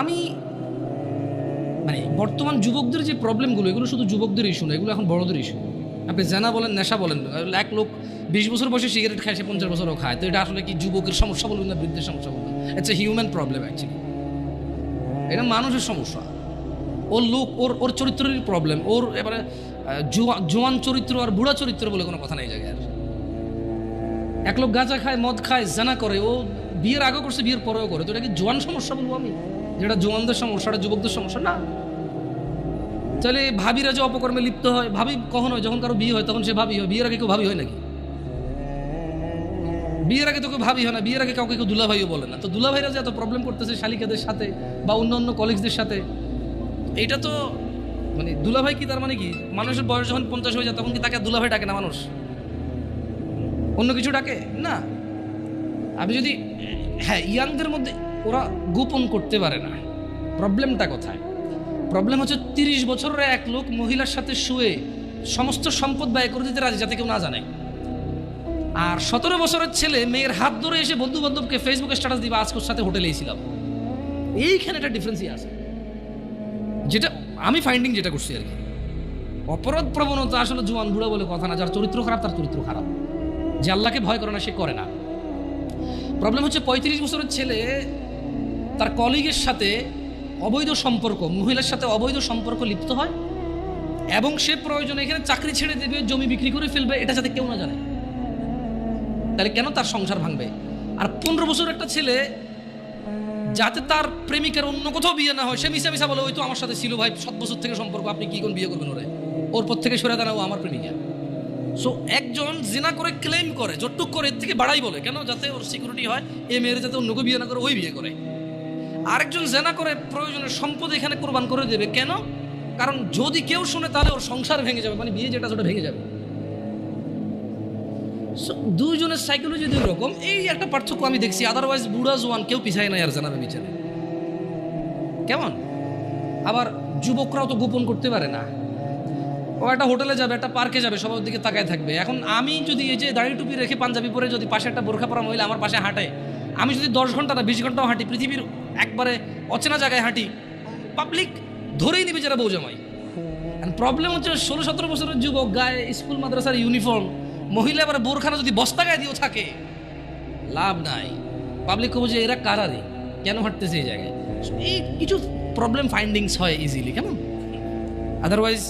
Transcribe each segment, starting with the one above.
আমি মানে বর্তমান যুবকদের যে প্রবলেমগুলো এগুলো শুধু যুবকদের ইস্যু না, এগুলো এখন বড়দের ইস্যু আপনি জানা বলেন, নেশা বলেন এক লোক বিশ বছর বয়সে সিগারেট খায়, সে পঞ্চাশ বছরও খায়। তো এটা আসলে কি যুবকের সমস্যা বলবেন না বৃদ্ধের সমস্যা বলবেন it's a human problem actually এটা মানুষের সমস্যা। ওর লোক, ওর ওর চরিত্রেরই প্রবলেম ওর এবারে জোয়ান চরিত্র আর বুড়া চরিত্র বলে কোনো কথা নেই জায়গায় এক লোক গাঁজা খায়, মদ খায়, জানা করে, ও বিয়ের আগে করছে, বিয়ের পরেও করে। তো এটা কি জোয়ান সমস্যা বলব আমি? যেটা জোয়ানদের সমস্যা এটা যুবকদের সমস্যা না। তাহলে ভাবিরা যে অপকর্মে লিপ্ত হয়, ভাবি কখন হয়? যখন কারও বিয়ে হয়, তখন সে ভাবি হয়। বিয়ের আগে কেউ ভাবি হয় নাকি? বিয়ের আগে তো কেউ ভাবি হয় না। বিয়ের আগে কাউকে কেউ দুলাভাইও বলে না। তো দুলাভাইরা যে এত প্রবলেম করতেছে শালিকাদের সাথে বা অন্য অন্য কলিগসদের সাথে, এটা তো মানে দুলাভাই কি তার মানে কি? মানুষের বয়স যখন পঞ্চাশ হয়ে যায়, তখন কি তাকে দুলাভাই ডাকে না মানুষ? অন্য কিছু ডাকে? না। আপনি যদি হ্যাঁ ইয়াংদের মধ্যে ওরা গোপন করতে পারে না। প্রবলেমটা কোথায়? প্রবলেম হচ্ছে তিরিশ বছরের এক লোক মহিলার সাথে শুয়ে সমস্ত সম্পদ ব্যয় করে দিতে রাজি যাতে কেউ না জানে। আর সতেরো বছরের ছেলে মেয়ের হাত ধরে এসে বন্ধু বান্ধবকে ফেসবুকে স্ট্যাটাস দিবা আজকের সাথে হোটেলে এসেছিলাম। এইখানে একটা ডিফারেন্সই আছে। যেটা আমি ফাইন্ডিং যেটা করছি আর কি। অপরাধ প্রবণতা আসলে জোয়ান বুড়া বলে কথা না, যার চরিত্র খারাপ তার চরিত্র খারাপ। যে আল্লাহকে ভয় করে না, সে করে না। প্রবলেম হচ্ছে পঁয়ত্রিশ বছরের ছেলে তার কলিগের সাথে অবৈধ সম্পর্ক, মহিলার সাথে অবৈধ সম্পর্ক লিপ্ত হয় এবং সে প্রয়োজনে এখানে চাকরি ছেড়ে দেবে, জমি বিক্রি করে ফেলবে, এটা যাতে কেউ না জানে। তাহলে কেন তার সংসার ভাঙবে? আর পনেরো বছর একটা ছেলে, যাতে তার প্রেমিকার অন্য কোথাও বিয়ে না হয়, সে মিশা মিশা বলে, ওই তো আমার সাথে ছিল ভাই, সাত বছর থেকে সম্পর্ক, আপনি কি কোন বিয়ে করবেন ওরে? ওর পর থেকে সরে দাঁড়াও আমার প্রেমিকা। সো একজন জিনা করে ক্লেম করে, যতটুক করে, এর থেকে বাড়াই বলে, কেন? যাতে ওর সিকিউরিটি হয়, এ মেয়ের যাতে অন্যকে বিয়ে না করে, ওই বিয়ে করে। আরেকজন জেনা করে প্রয়োজনে সম্পদ এখানে কোরবান করে দেবে। কেন? কারণ যদি কেউ শুনে তাহলে ওর সংসার ভেঙে যাবে মানে বিয়ে যেটা ভেঙে যাবে। So, দুইজনের সাইকোলজি দুই রকম। এই একটা পার্থক্য আমি দেখছি আদারওয়াইজ বুড়া জোয়ান কেউ পিছায় নাই আর জানাবে বিচারে কেমন? আবার যুবকরাও তো গোপন করতে পারে না। ও একটা হোটেলে যাবে একটা পার্কে যাবে সবার দিকে তাকায় থাকবে। এখন আমি যদি এই যে দাড়ি টুপি রেখে পাঞ্জাবি পরে যদি পাশে একটা বোরখা পরা মহিলা আমার পাশে হাঁটে আমি যদি দশ ঘণ্টা না, বিশ ঘন্টাও হাঁটি, পৃথিবীর একবারে অচেনা জায়গায় হাঁটি পাবলিক ধরেই নিবে যারা বউ জামাই। প্রবলেম হচ্ছে ষোলো, সতেরো বছরের যুবক গায়ে স্কুল, মাদ্রাসার ইউনিফর্ম মহিলা এবার বোরখানা যদি বস্তা গায়ে দিয়েও থাকে, লাভ নাই। পাবলিক যে এরা কারা রে? কেন হাঁটতেছে এই জায়গায়? এই কিছু প্রবলেম ফাইন্ডিংস হয় ইজিলি কেমন? আদারওয়াইজ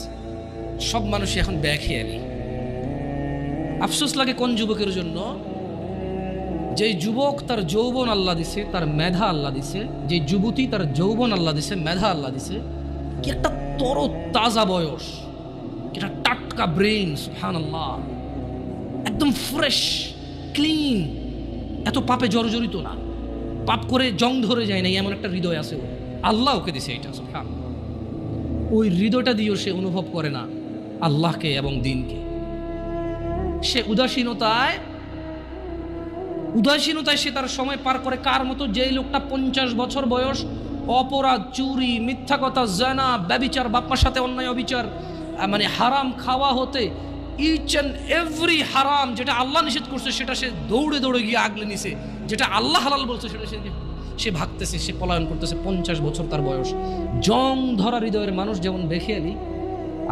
সব মানুষই এখন ব্যাখেয়ালি আফসোস লাগে কোন যুবকের জন্য? যে যুবক তার যৌবন আল্লাহ দিছে, তার মেধা আল্লাহ দিছে যে যুবতী তার যৌবন আল্লাহ দিছে, মেধা আল্লাহ দিছে, কি একটা তর তাজা বয়স একটা টাটকা ব্রেন সুহান আল্লাহ একদম ফ্রেশ ক্লিন এত পাপে জর্জরিত না। পাপ করে জং ধরে যায় না এমন একটা হৃদয় আছে আল্লাহ ওকে দিছে এটা সুবহান ওই হৃদয়টা দিয়েও সে অনুভব করে না আল্লাহকে এবং দিনকে। সে উদাসীনতায় উদাসীনতায় সে তার সময় পার করে। কার মতো যেই লোকটা পঞ্চাশ বছর বয়স? অপরাধ, চুরি, মিথ্যা কথা, জানা, ব্যবিচার বাপ্পার সাথে অন্যায়, অবিচার মানে হারাম খাওয়া হতে ইচ অ্যান্ড এভরি হারাম যেটা আল্লাহ নিষেধ করছে, সেটা সে দৌড়ে দৌড়ে গিয়ে আগলে নিছে। যেটা আল্লাহ হালাল বলছে, সেটা সে সে ভাগতেছে, সে পলায়ন করতেছে, পঞ্চাশ বছর তার বয়স। জং ধরা হৃদয়ের মানুষ যেমন বেখেয়ালি,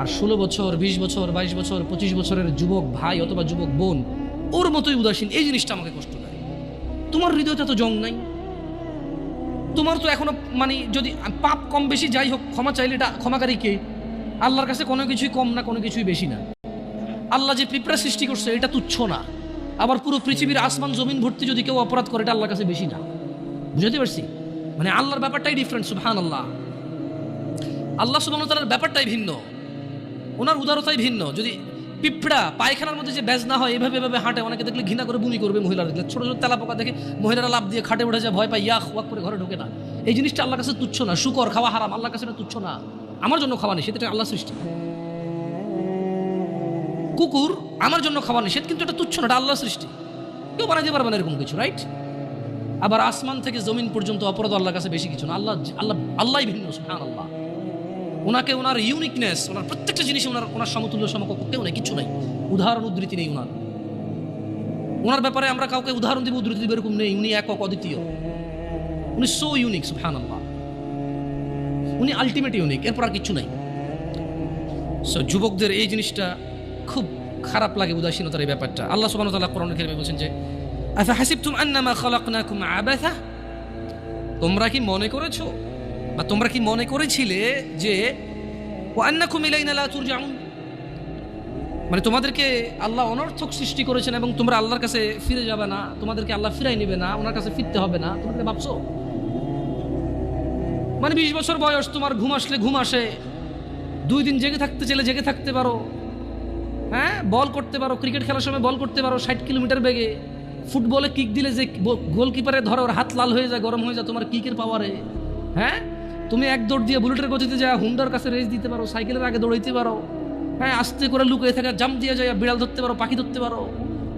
আর ষোলো বছর, বিশ বছর, বাইশ বছর, পঁচিশ বছরের যুবক ভাই অথবা যুবক বোন, ওর মতোই উদাসীন। এই জিনিসটা আমাকে কষ্ট দেয়। তোমার হৃদয়তে তো জং নাই। তোমার তো এখনও মানে যদি পাপ কম বেশি যাই হোক, ক্ষমা চাইলে এটা ক্ষমাকারী কে? আল্লাহর কাছে কোনো কিছুই কম না, কোনো কিছুই বেশি না। আল্লাহ যে পিঁপড়া সৃষ্টি করছে, এটা তুচ্ছ না। আবার পুরো পৃথিবীর আসমান জমিন ভর্তি যদি কেউ অপরাধ করে, এটা আল্লাহর কাছে বেশি না। বুঝতে পারছি? মানে আল্লাহর ব্যাপারটাই ডিফারেন্ট সুবহান আল্লাহ আল্লাহ সুবহান তাআলার ব্যাপারটাই ভিন্ন। ওনার উদারতাই ভিন্ন। যদি পিঁপড়া, পায়খানার মধ্যে যে ব্যাজ না হয়, এভাবে এভাবে হাঁটে, অনেকে দেখলে ঘৃণা করে বুনি করবে মহিলারা। দেখলে ছোটো, ছোট তেলা পোকা দেখে মহিলারা লাভ দিয়ে খাটে উঠে যায়, ভয় পায় ইয়াক ওয়াক করে ঘরে ঢোকে না। এই জিনিসটা আল্লাহর কাছে তুচ্ছ না, শুকর, খাওয়া হারাম আল্লাহ কাছে এটা তুচ্ছ না। আমার জন্য খাওয়া নেই সেটা আল্লাহ সৃষ্টি। কুকুর আমার জন্য খাওয়া নিষেধ, কিন্তু এটা তুচ্ছ না, এটা আল্লাহ সৃষ্টি। কেউ বানাইতে পারবে না এরকম কিছু রাইট আবার আসমান থেকে জমিন পর্যন্ত অপরাধ আল্লাহর কাছে বেশি কিছু না, আল্লাহ আল্লাহ আল্লাহ ভিন্ন সুবহান আল্লাহ ওনাকে ওনার ইউনিকনেস ওনার প্রত্যেকটা জিনিসে ওনার ওনার সমতুল্য সমকক্ষ কেউ নেই কিছু নেই। উদাহরণ উদ্ধৃতি নেই ওনার। ওনার ব্যাপারে আমরা কাউকে উদাহরণ দিব, উদ্ধৃতি দিব এরকম নেই। উনি একক অদ্বিতীয়। উনি সো ইউনিক সুবহান আল্লাহ উনি আলটিমেট ইউনিক এরপর আর কিছু নাই। সো যুবকদের এই জিনিসটা খুব খারাপ লাগে উদাসীনতার এই ব্যাপারটা। আল্লাহ ওয়া তাআলা কোরআনে কারিমে বলছেন যে আফা হাসিবতুম আন্নামা খালাকনাকুম আবাথা তোমরা কি মনে করেছ বা তোমরা কি মনে করেছিলে যে ও আন্নাকুম ইলাইনা লা তুরজাউন? মানে তোমাদেরকে আল্লাহ অনর্থক সৃষ্টি করেছেন এবং তোমরা আল্লাহর কাছে ফিরে যাবে না, তোমাদেরকে আল্লাহ ফিরাই নেবে না, ওনার কাছে ফিরতে হবে না, তোমরা ভাবছ? মানে বিশ বছর বয়স, তোমার ঘুম আসলে ঘুম আসে। দুই দিন জেগে থাকতে চাইলে জেগে থাকতে পারো। হ্যাঁ বল করতে পারো, ক্রিকেট খেলার সময় বল করতে পারো, ষাট কিলোমিটার বেগে। ফুটবলে কিক দিলে যে গোলকিপারে ধরো ওর হাত লাল হয়ে যায়, গরম হয়ে যায় তোমার কিকের পাওয়ারে হ্যাঁ? তুমি এক দৌড় দিয়ে বুলেটের গতিতে যা হুন্ডার কাছে রেস দিতে পারো, সাইকেলের আগে দৌড়াইতে পারো। হ্যাঁ আস্তে করে লুকিয়ে থাকা জাম দিয়ে যায়, বিড়াল ধরতে পারো, পাখি ধরতে পারো।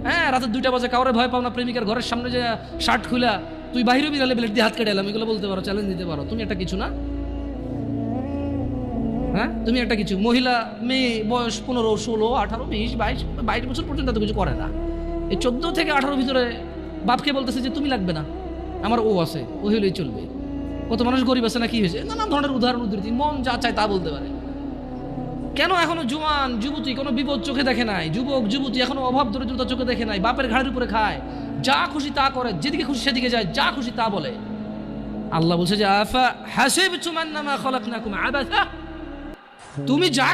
হ্যাঁ রাতের দুইটা বাজে, কাউরে ভয় পাও না, প্রেমিকার ঘরের সামনে যে শার্ট খুলা তুই বাইরে বিড়ালে বিলেট দিয়ে হাত কেটে এলাম এগুলো বলতে পারো চ্যালেঞ্জ দিতে পারো। তুমি একটা কিছু না? হ্যাঁ তুমি একটা কিছু। মহিলা, মেয়ে, বয়স পনেরো, ষোলো, আঠারো, বিশ, বাইশ বাইশ বছর পর্যন্ত এত কিছু করে না। এই চোদ্দ থেকে আঠারো ভিতরে বাপকে বলতেছে যে, তুমি লাগবে না। আমার ও আছে ও হলেই চলবে। কত মানুষ গরিব আছে না কি হয়েছে নানা ধরনের উদাহরণ, উদ্ধৃতি, মন যা চায় তা বলতে পারে। কেন এখনও জুয়ান, যুবতী কোনো বিপদ চোখে দেখে নাই? যুবক, যুবতী এখনও অভাব, দরিদ্রতা চোখে দেখে নাই। বাপের ঘাড়ের উপরে খায়। যা খুশি তা করে, যেদিকে খুশি সেদিকে যায়, যা খুশি তা বলে। আল্লাহ বলছে যে, আফা হাসিব তুমি যা